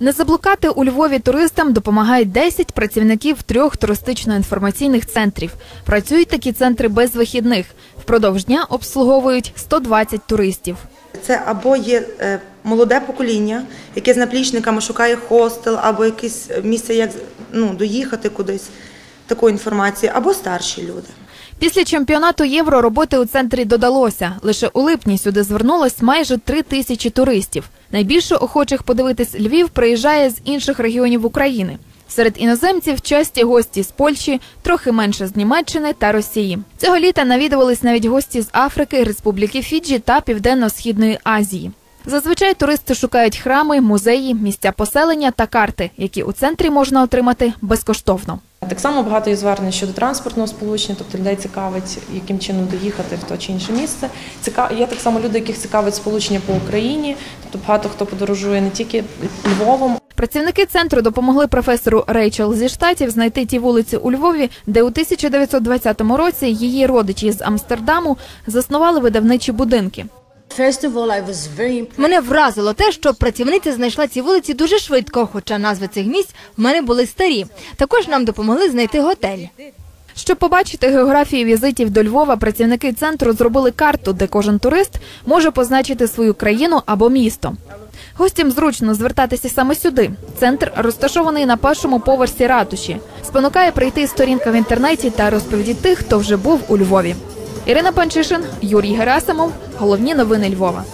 Не заблукати у Львові туристам допомагають 10 працівників трьох туристично-інформаційних центрів. Працюють такі центри без вихідних. Впродовж дня обслуговують 120 туристів. Це або є е, молоде покоління, яке з наплічниками шукає хостел, або якесь місце, як ну, доїхати кудись, таку інформацію, або старші люди. Після чемпіонату євро роботи у центрі додалося. Лише у липні сюди звернулось майже три тисячі туристів. Найбільше охочих подивитись Львів приїжджає з інших регіонів України. Серед іноземців часті гості з Польщі, трохи менше з Німеччини та Росії. Цього літа навідувались навіть гості з Африки, Республіки Фіджі та Південно-Східної Азії. Зазвичай туристи шукають храми, музеї, місця поселення та карти, які у центрі можна отримати безкоштовно. Так само багато є звернень щодо транспортного сполучення, тобто людей цікавить, яким чином доїхати в то чи інше місце. Є так само люди, яких цікавить сполучення по Україні, тобто багато хто подорожує не тільки Львовом, Працівники центру допомогли професору Рейчел зі штатів знайти ті вулиці у Львові, де у 1920 році її родичі з Амстердаму заснували видавничі будинки. First of all, I was very impressed. Мене вразило те, що працівниця знайшла ці вулиці дуже швидко, хоча назви цих місць в мене були старі. Також нам допомогли знайти готель. Щоб побачити географію візитів до Львова, працівники центру зробили карту, де кожен турист може позначити свою країну або місто. Гостям зручно звертатися саме сюди. Центр розташований на першому поверсі ратуші. Спонукає прийти сторінка в інтернеті та розповіді тих, хто вже був у Львові. Ірина Панчишин, Юрій Герасимов. Головні новини Львова.